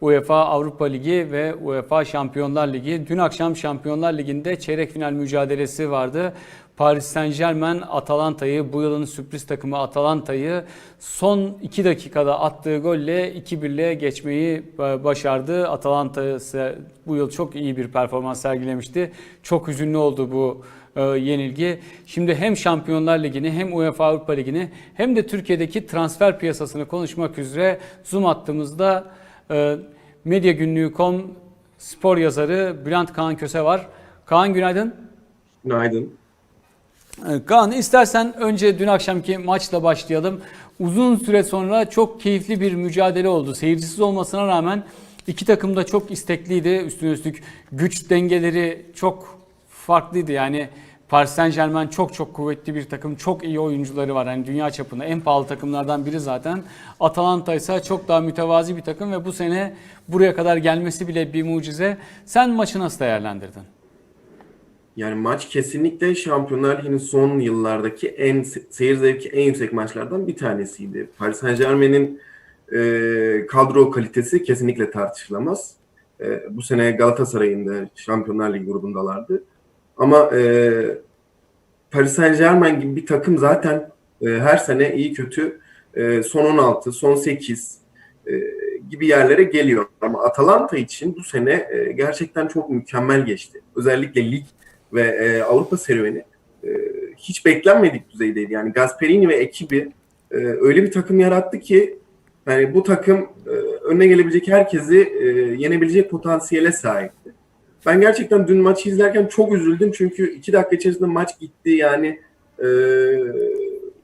UEFA Avrupa Ligi ve UEFA Şampiyonlar Ligi. Dün akşam Şampiyonlar Ligi'nde çeyrek final mücadelesi vardı. Paris Saint Germain Atalanta'yı bu yılın sürpriz takımı Atalanta'yı son 2 dakikada attığı golle 2-1'le geçmeyi e, başardı. Atalanta ise bu yıl çok iyi bir performans sergilemişti. Çok hüzünlü oldu bu e, yenilgi. Şimdi hem Şampiyonlar Ligi'ni hem UEFA Avrupa Ligi'ni hem de Türkiye'deki transfer piyasasını konuşmak üzere Zoom attığımızda Medya Günlüğü.com spor yazarı Bülent Kaan Köse var. Kaan günaydın. Günaydın. Ee, Kaan istersen önce dün akşamki maçla başlayalım. Uzun süre sonra çok keyifli bir mücadele oldu. Seyircisiz olmasına rağmen iki takım da çok istekliydi. Üstüne üstlük güç dengeleri çok farklıydı. Yani Paris Saint Germain çok çok kuvvetli bir takım. Çok iyi oyuncuları var. Yani dünya çapında en pahalı takımlardan biri zaten. Atalanta ise çok daha mütevazi bir takım ve bu sene buraya kadar gelmesi bile bir mucize. Sen maçı nasıl değerlendirdin? Yani maç kesinlikle Şampiyonlar Ligi'nin son yıllardaki en seyir zevki en yüksek maçlardan bir tanesiydi. Paris Saint Germain'in e, kadro kalitesi kesinlikle tartışılamaz. E, bu sene Galatasaray'ın da Şampiyonlar Ligi grubundalardı. Ama e, Paris Saint Germain gibi bir takım zaten e, her sene iyi kötü e, son 16, son 8 e, gibi yerlere geliyor. Ama Atalanta için bu sene e, gerçekten çok mükemmel geçti. Özellikle lig ve e, Avrupa serüveni e, hiç beklenmedik düzeydeydi. Yani Gasperini ve ekibi e, öyle bir takım yarattı ki yani bu takım e, önüne gelebilecek herkesi e, yenebilecek potansiyele sahipti. Ben gerçekten dün maçı izlerken çok üzüldüm çünkü iki dakika içerisinde maç gitti. Yani e,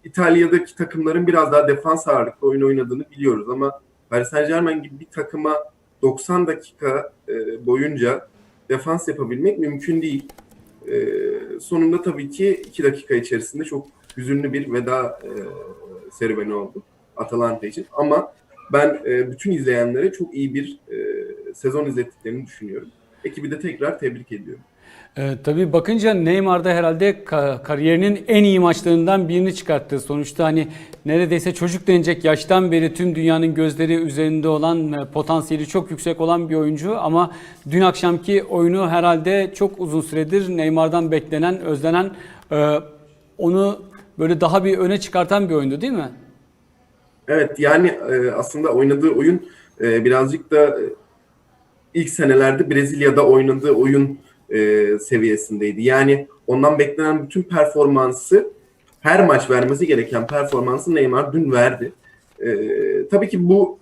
İtalya'daki takımların biraz daha defans ağırlıklı oyun oynadığını biliyoruz ama Paris Saint Germain gibi bir takıma 90 dakika e, boyunca defans yapabilmek mümkün değil. E, sonunda tabii ki 2 dakika içerisinde çok hüzünlü bir veda e, serüveni oldu Atalanta için. Ama ben e, bütün izleyenlere çok iyi bir e, sezon izlettiklerini düşünüyorum. Ekibi de tekrar tebrik ediyorum. Ee, tabii bakınca Neymar da herhalde ka- kariyerinin en iyi maçlarından birini çıkarttı. Sonuçta hani neredeyse çocuk denecek yaştan beri tüm dünyanın gözleri üzerinde olan e, potansiyeli çok yüksek olan bir oyuncu ama dün akşamki oyunu herhalde çok uzun süredir Neymar'dan beklenen, özlenen e, onu böyle daha bir öne çıkartan bir oyundu değil mi? Evet yani e, aslında oynadığı oyun e, birazcık da e, ilk senelerde Brezilya'da oynadığı oyun e, seviyesindeydi. Yani ondan beklenen bütün performansı her maç vermesi gereken performansı Neymar dün verdi. E, tabii ki bu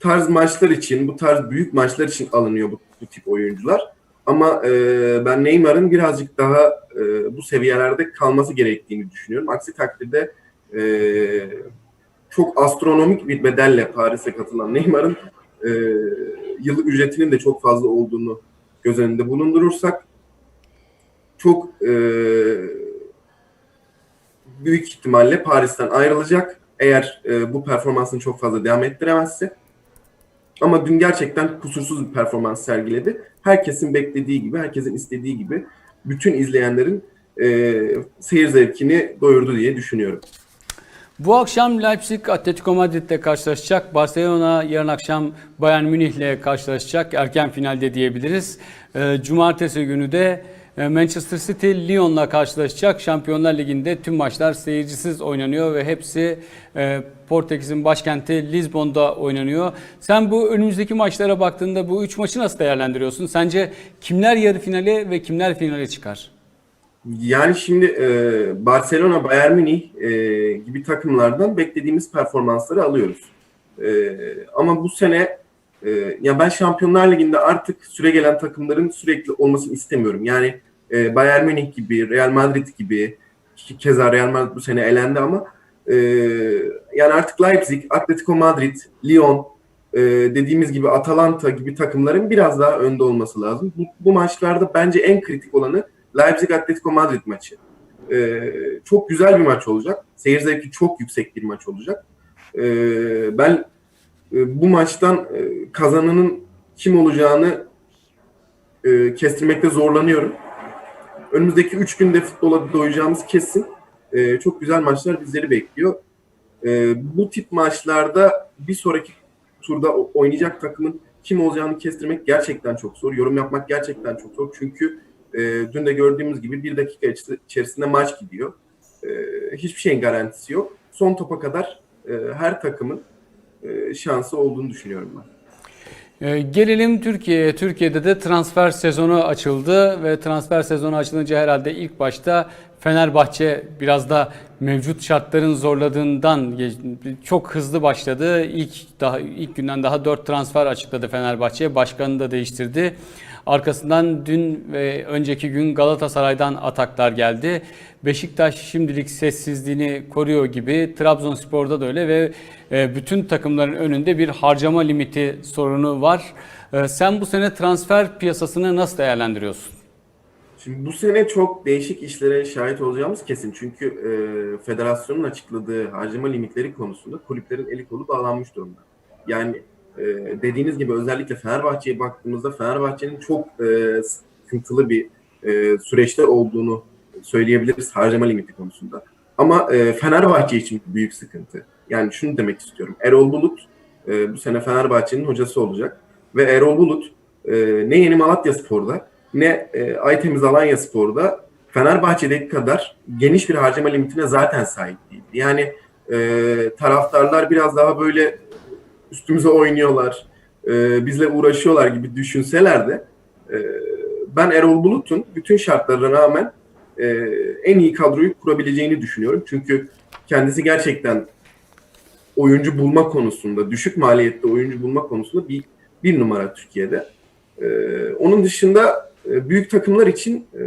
tarz maçlar için, bu tarz büyük maçlar için alınıyor bu, bu tip oyuncular. Ama e, ben Neymar'ın birazcık daha e, bu seviyelerde kalması gerektiğini düşünüyorum. Aksi takdirde e, çok astronomik bir bedelle Paris'e katılan Neymar'ın e, yıllık ücretinin de çok fazla olduğunu göz önünde bulundurursak çok e, büyük ihtimalle Paris'ten ayrılacak eğer e, bu performansını çok fazla devam ettiremezse. Ama dün gerçekten kusursuz bir performans sergiledi. Herkesin beklediği gibi, herkesin istediği gibi bütün izleyenlerin e, seyir zevkini doyurdu diye düşünüyorum. Bu akşam Leipzig Atletico Madrid'le karşılaşacak. Barcelona yarın akşam Bayern Münih'le karşılaşacak. Erken finalde diyebiliriz. Ee, Cumartesi günü de e, Manchester City Lyon'la karşılaşacak. Şampiyonlar Ligi'nde tüm maçlar seyircisiz oynanıyor ve hepsi e, Portekiz'in başkenti Lizbon'da oynanıyor. Sen bu önümüzdeki maçlara baktığında bu üç maçı nasıl değerlendiriyorsun? Sence kimler yarı finale ve kimler finale çıkar? Yani şimdi e, Barcelona, Bayern Münih e, gibi takımlardan beklediğimiz performansları alıyoruz. E, ama bu sene e, ya ben Şampiyonlar Ligi'nde artık süre gelen takımların sürekli olmasını istemiyorum. Yani e, Bayern Münih gibi, Real Madrid gibi ki keza Real Madrid bu sene elendi ama e, yani artık Leipzig, Atletico Madrid, Lyon e, dediğimiz gibi Atalanta gibi takımların biraz daha önde olması lazım. Bu, bu maçlarda bence en kritik olanı Leipzig Atletico Madrid maçı. Ee, çok güzel bir maç olacak. Seyir zevki çok yüksek bir maç olacak. Ee, ben e, bu maçtan e, kazananın kim olacağını e, kestirmekte zorlanıyorum. Önümüzdeki üç günde futbola doyacağımız kesin. E, çok güzel maçlar bizleri bekliyor. E, bu tip maçlarda bir sonraki turda oynayacak takımın kim olacağını kestirmek gerçekten çok zor. Yorum yapmak gerçekten çok zor. Çünkü e, dün de gördüğümüz gibi bir dakika içerisinde maç gidiyor. E, hiçbir şeyin garantisi yok. Son topa kadar e, her takımın e, şansı olduğunu düşünüyorum ben. Ee, Gelelim Türkiye'ye. Türkiye'de de transfer sezonu açıldı ve transfer sezonu açılınca herhalde ilk başta Fenerbahçe biraz da mevcut şartların zorladığından çok hızlı başladı. İlk daha ilk günden daha 4 transfer açıkladı Fenerbahçe. Başkanını da değiştirdi. Arkasından dün ve önceki gün Galatasaray'dan ataklar geldi. Beşiktaş şimdilik sessizliğini koruyor gibi. Trabzonspor'da da öyle ve e, bütün takımların önünde bir harcama limiti sorunu var. E, Sen bu sene transfer piyasasını nasıl değerlendiriyorsun? Şimdi bu sene çok değişik işlere şahit olacağımız kesin. Çünkü e, federasyonun açıkladığı harcama limitleri konusunda kulüplerin eli kolu bağlanmış durumda. Yani e, dediğiniz gibi özellikle Fenerbahçe'ye baktığımızda Fenerbahçe'nin çok e, sıkıntılı bir e, süreçte olduğunu söyleyebiliriz harcama limiti konusunda. Ama e, Fenerbahçe için büyük sıkıntı. Yani şunu demek istiyorum. Erol Bulut e, bu sene Fenerbahçe'nin hocası olacak. Ve Erol Bulut e, ne Yeni Malatya Spor'da ne e, Aytemiz Alanya Spor'da Fenerbahçe'deki kadar geniş bir harcama limitine zaten sahip değil. Yani e, taraftarlar biraz daha böyle üstümüze oynuyorlar, e, bizle uğraşıyorlar gibi düşünseler de e, ben Erol Bulut'un bütün şartlarına rağmen e, en iyi kadroyu kurabileceğini düşünüyorum. Çünkü kendisi gerçekten oyuncu bulma konusunda, düşük maliyette oyuncu bulma konusunda bir, bir numara Türkiye'de. E, onun dışında e, büyük takımlar için e,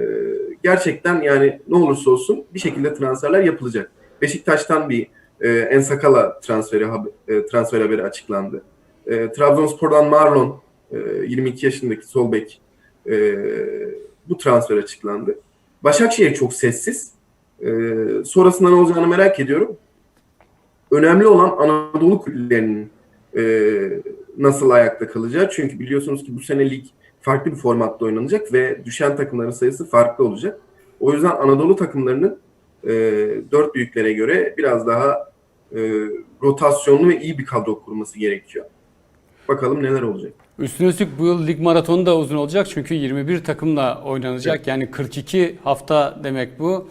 gerçekten yani ne olursa olsun bir şekilde transferler yapılacak. Beşiktaş'tan bir e, Ensakala transferi e, transfer haberi açıklandı. Trabzonspor'dan Marlon e, 22 yaşındaki sol bek bu transfer açıklandı. Başakşehir çok sessiz. Sonrasında ne olacağını merak ediyorum. Önemli olan Anadolu kulüplerinin nasıl ayakta kalacağı. Çünkü biliyorsunuz ki bu sene lig farklı bir formatta oynanacak ve düşen takımların sayısı farklı olacak. O yüzden Anadolu takımlarının e, dört büyüklere göre biraz daha e, rotasyonlu ve iyi bir kadro kurması gerekiyor. Bakalım neler olacak. Üstüne üstlük bu yıl lig maratonu da uzun olacak çünkü 21 takımla oynanacak. Yani 42 hafta demek bu.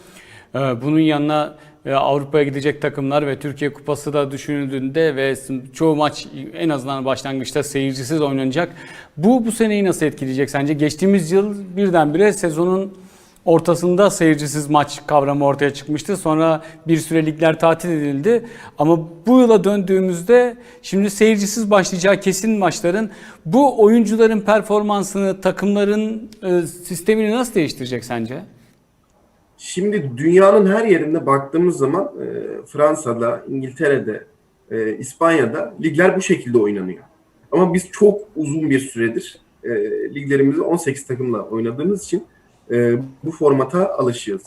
Ee, Bunun yanına e, Avrupa'ya gidecek takımlar ve Türkiye Kupası da düşünüldüğünde ve çoğu maç en azından başlangıçta seyircisiz oynanacak. Bu bu seneyi nasıl etkileyecek sence? Geçtiğimiz yıl birdenbire sezonun ortasında seyircisiz maç kavramı ortaya çıkmıştı. Sonra bir süre ligler tatil edildi. Ama bu yıla döndüğümüzde şimdi seyircisiz başlayacağı kesin maçların bu oyuncuların performansını, takımların e, sistemini nasıl değiştirecek sence? Şimdi dünyanın her yerinde baktığımız zaman e, Fransa'da, İngiltere'de, e, İspanya'da ligler bu şekilde oynanıyor. Ama biz çok uzun bir süredir e, liglerimizi 18 takımla oynadığımız için e, bu formata alışığız.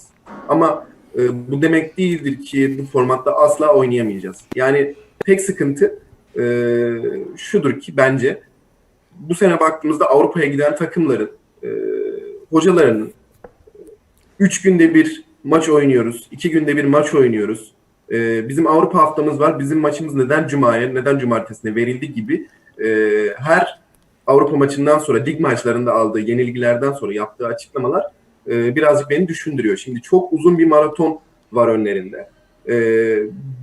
Ama e, bu demek değildir ki bu formatta asla oynayamayacağız. Yani tek sıkıntı e, şudur ki bence bu sene baktığımızda Avrupa'ya giden takımların e, hocalarının Üç günde bir maç oynuyoruz. iki günde bir maç oynuyoruz. Ee, bizim Avrupa haftamız var. Bizim maçımız neden Cuma'ya, neden Cumartesi'ne verildi gibi e, her Avrupa maçından sonra lig maçlarında aldığı yenilgilerden sonra yaptığı açıklamalar e, birazcık beni düşündürüyor. Şimdi çok uzun bir maraton var önlerinde. E,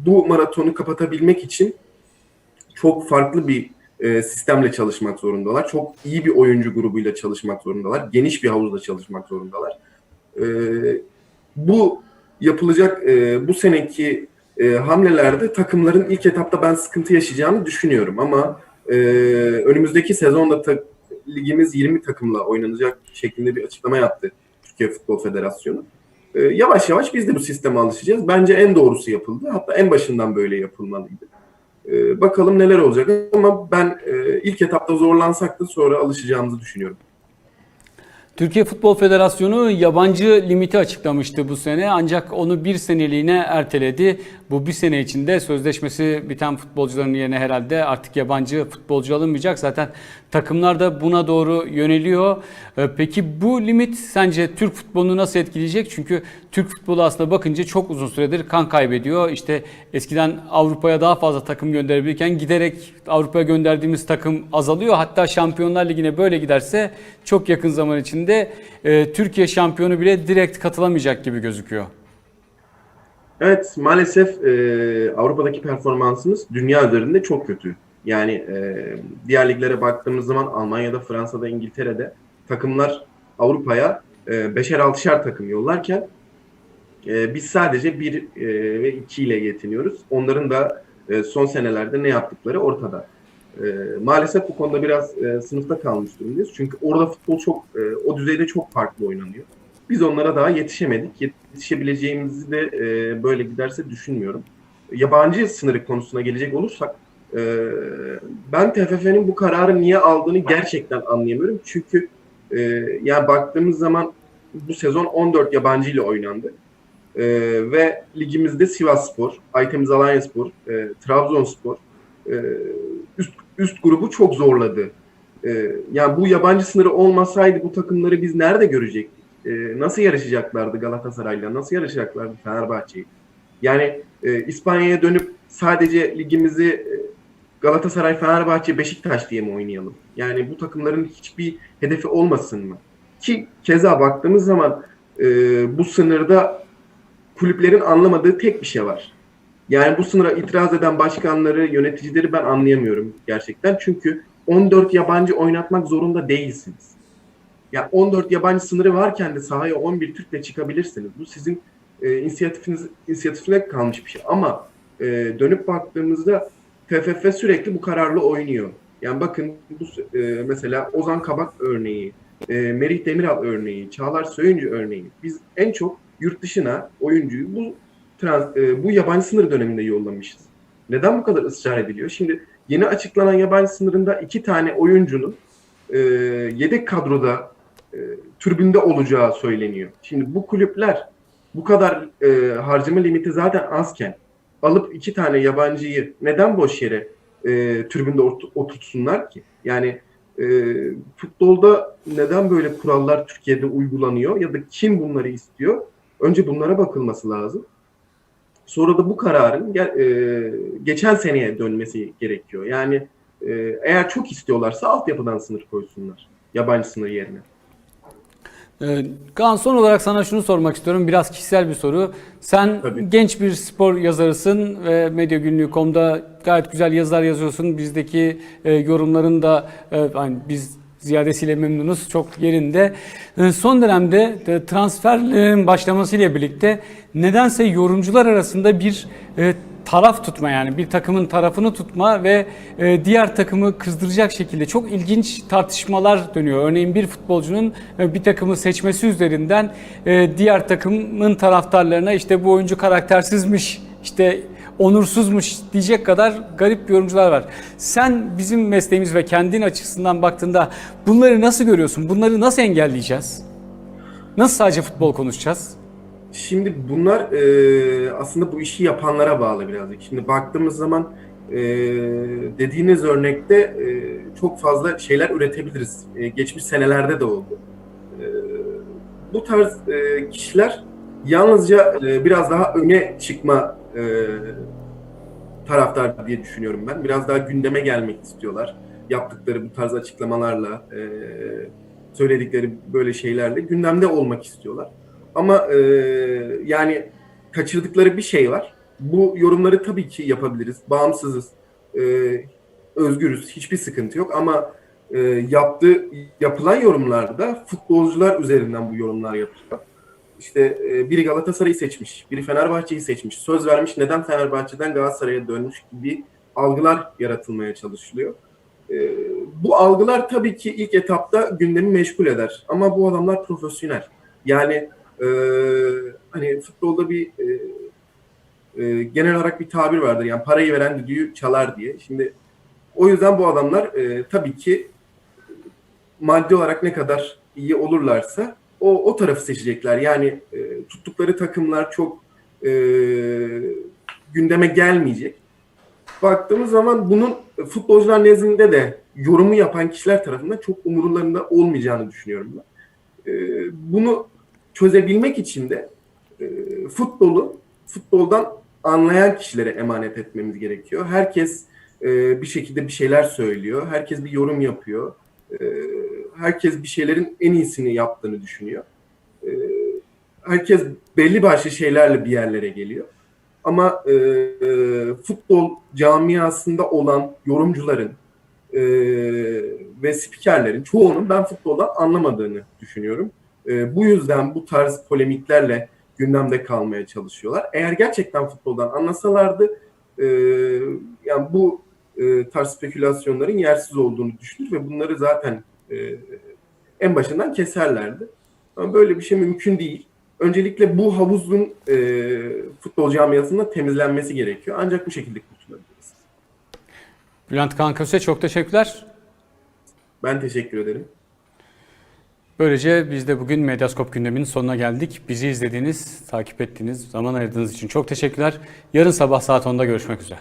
bu maratonu kapatabilmek için çok farklı bir e, sistemle çalışmak zorundalar. Çok iyi bir oyuncu grubuyla çalışmak zorundalar. Geniş bir havuzla çalışmak zorundalar. E, bu yapılacak e, bu seneki e, hamlelerde takımların ilk etapta ben sıkıntı yaşayacağını düşünüyorum ama e, önümüzdeki sezonda ta- ligimiz 20 takımla oynanacak şeklinde bir açıklama yaptı Türkiye Futbol Federasyonu. E, yavaş yavaş biz de bu sisteme alışacağız. Bence en doğrusu yapıldı. Hatta en başından böyle yapılmalıydı. E, bakalım neler olacak ama ben e, ilk etapta zorlansak da sonra alışacağımızı düşünüyorum. Türkiye Futbol Federasyonu yabancı limiti açıklamıştı bu sene ancak onu bir seneliğine erteledi. Bu bir sene içinde sözleşmesi biten futbolcuların yerine herhalde artık yabancı futbolcu alınmayacak. Zaten takımlar da buna doğru yöneliyor. Ee, Peki bu limit sence Türk futbolunu nasıl etkileyecek? Çünkü Türk futbolu aslında bakınca çok uzun süredir kan kaybediyor. İşte eskiden Avrupa'ya daha fazla takım gönderebilirken giderek Avrupa'ya gönderdiğimiz takım azalıyor. Hatta Şampiyonlar Ligi'ne böyle giderse çok yakın zaman içinde e, Türkiye şampiyonu bile direkt katılamayacak gibi gözüküyor. Evet, maalesef e, Avrupa'daki performansımız dünya üzerinde çok kötü. Yani e, diğer liglere baktığımız zaman Almanya'da, Fransa'da, İngiltere'de takımlar Avrupa'ya e, beşer altışar takım yollarken e, biz sadece bir e, ve iki ile yetiniyoruz. Onların da e, son senelerde ne yaptıkları ortada. E, maalesef bu konuda biraz e, sınıfta kalmış durumdayız. Çünkü orada futbol çok e, o düzeyde çok farklı oynanıyor. Biz onlara daha yetişemedik. Yetişebileceğimizi de e, böyle giderse düşünmüyorum. Yabancı sınırı konusuna gelecek olursak e, ben TFF'nin bu kararı niye aldığını gerçekten anlayamıyorum. Çünkü e, yani baktığımız zaman bu sezon 14 yabancı ile oynandı. E, ve ligimizde Sivasspor, Aytemiz Alanyaspor, e, Trabzonspor e, üst, üst grubu çok zorladı. E, yani bu yabancı sınırı olmasaydı bu takımları biz nerede görecektik? E, nasıl yarışacaklardı Galatasaray'la? Nasıl yarışacaklardı Fenerbahçe'yi? Yani e, İspanya'ya dönüp sadece ligimizi e, Galatasaray, Fenerbahçe, Beşiktaş diye mi oynayalım? Yani bu takımların hiçbir hedefi olmasın mı? Ki keza baktığımız zaman e, bu sınırda kulüplerin anlamadığı tek bir şey var. Yani bu sınıra itiraz eden başkanları, yöneticileri ben anlayamıyorum gerçekten. Çünkü 14 yabancı oynatmak zorunda değilsiniz. Ya 14 yabancı sınırı varken de sahaya 11 Türk'le çıkabilirsiniz. Bu sizin e, inisiyatifiniz inisiyatifine kalmış bir şey. Ama e, dönüp baktığımızda TFF sürekli bu kararla oynuyor. Yani bakın bu e, mesela Ozan Kabak örneği, e, Merih Demiral örneği, Çağlar Söyüncü örneği. Biz en çok yurt dışına oyuncuyu bu trans, e, bu yabancı sınır döneminde yollamışız. Neden bu kadar ısrar ediliyor? Şimdi yeni açıklanan yabancı sınırında iki tane oyuncunun e, yedek kadroda e, tribünde olacağı söyleniyor. Şimdi bu kulüpler bu kadar e, harcama limiti zaten azken alıp iki tane yabancıyı neden boş yere e, tribünde ot- oturtsunlar ki? Yani e, futbolda neden böyle kurallar Türkiye'de uygulanıyor ya da kim bunları istiyor? Önce bunlara bakılması lazım. Sonra da bu kararın e, geçen seneye dönmesi gerekiyor. Yani e, eğer çok istiyorlarsa altyapıdan sınır koysunlar. Yabancı sınır yerine. Ee, Kaan son olarak sana şunu sormak istiyorum. Biraz kişisel bir soru. Sen Tabii. genç bir spor yazarısın ve Medyagünlüğü.com'da gayet güzel yazılar yazıyorsun. Bizdeki e, yorumların da e, hani biz ziyadesiyle memnunuz. Çok yerinde. E, son dönemde de transferlerin başlamasıyla birlikte nedense yorumcular arasında bir e, taraf tutma yani bir takımın tarafını tutma ve e, diğer takımı kızdıracak şekilde çok ilginç tartışmalar dönüyor. Örneğin bir futbolcunun e, bir takımı seçmesi üzerinden e, diğer takımın taraftarlarına işte bu oyuncu karaktersizmiş, işte onursuzmuş diyecek kadar garip yorumcular var. Sen bizim mesleğimiz ve kendin açısından baktığında bunları nasıl görüyorsun? Bunları nasıl engelleyeceğiz? Nasıl sadece futbol konuşacağız? Şimdi bunlar e, aslında bu işi yapanlara bağlı birazcık. Şimdi baktığımız zaman e, dediğiniz örnekte e, çok fazla şeyler üretebiliriz. E, geçmiş senelerde de oldu. E, bu tarz e, kişiler yalnızca e, biraz daha öne çıkma e, taraftar diye düşünüyorum ben. Biraz daha gündeme gelmek istiyorlar. Yaptıkları bu tarz açıklamalarla, e, söyledikleri böyle şeylerle gündemde olmak istiyorlar. Ama e, yani kaçırdıkları bir şey var. Bu yorumları tabii ki yapabiliriz. Bağımsızız, e, özgürüz. Hiçbir sıkıntı yok. Ama e, yaptığı yapılan yorumlarda futbolcular üzerinden bu yorumlar yapılıyor. İşte e, biri Galatasaray'ı seçmiş, biri Fenerbahçe'yi seçmiş, söz vermiş, neden Fenerbahçe'den Galatasaray'a dönmüş gibi algılar yaratılmaya çalışılıyor. E, bu algılar tabii ki ilk etapta gündemi meşgul eder. Ama bu adamlar profesyonel. Yani e, hani futbolda bir e, e, genel olarak bir tabir vardır. Yani parayı veren düdüğü çalar diye. Şimdi o yüzden bu adamlar e, tabii ki maddi olarak ne kadar iyi olurlarsa o, o tarafı seçecekler. Yani e, tuttukları takımlar çok e, gündeme gelmeyecek. Baktığımız zaman bunun futbolcular nezdinde de yorumu yapan kişiler tarafından çok umurlarında olmayacağını düşünüyorum ben. E, bunu çözebilmek için de e, futbolu futboldan anlayan kişilere emanet etmemiz gerekiyor. Herkes e, bir şekilde bir şeyler söylüyor. Herkes bir yorum yapıyor. E, herkes bir şeylerin en iyisini yaptığını düşünüyor. E, herkes belli başlı şeylerle bir yerlere geliyor. Ama e, e, futbol camiasında olan yorumcuların e, ve spikerlerin çoğunun ben futboldan anlamadığını düşünüyorum. E, bu yüzden bu tarz polemiklerle gündemde kalmaya çalışıyorlar. Eğer gerçekten futboldan anlasalardı e, yani bu e, tarz spekülasyonların yersiz olduğunu düşünür ve bunları zaten e, en başından keserlerdi. Ama böyle bir şey mümkün değil. Öncelikle bu havuzun e, futbol camiasında temizlenmesi gerekiyor. Ancak bu şekilde kurtulabiliriz. Bülent Kanköse çok teşekkürler. Ben teşekkür ederim. Böylece biz de bugün Medyaskop gündeminin sonuna geldik. Bizi izlediğiniz, takip ettiğiniz, zaman ayırdığınız için çok teşekkürler. Yarın sabah saat 10'da görüşmek üzere.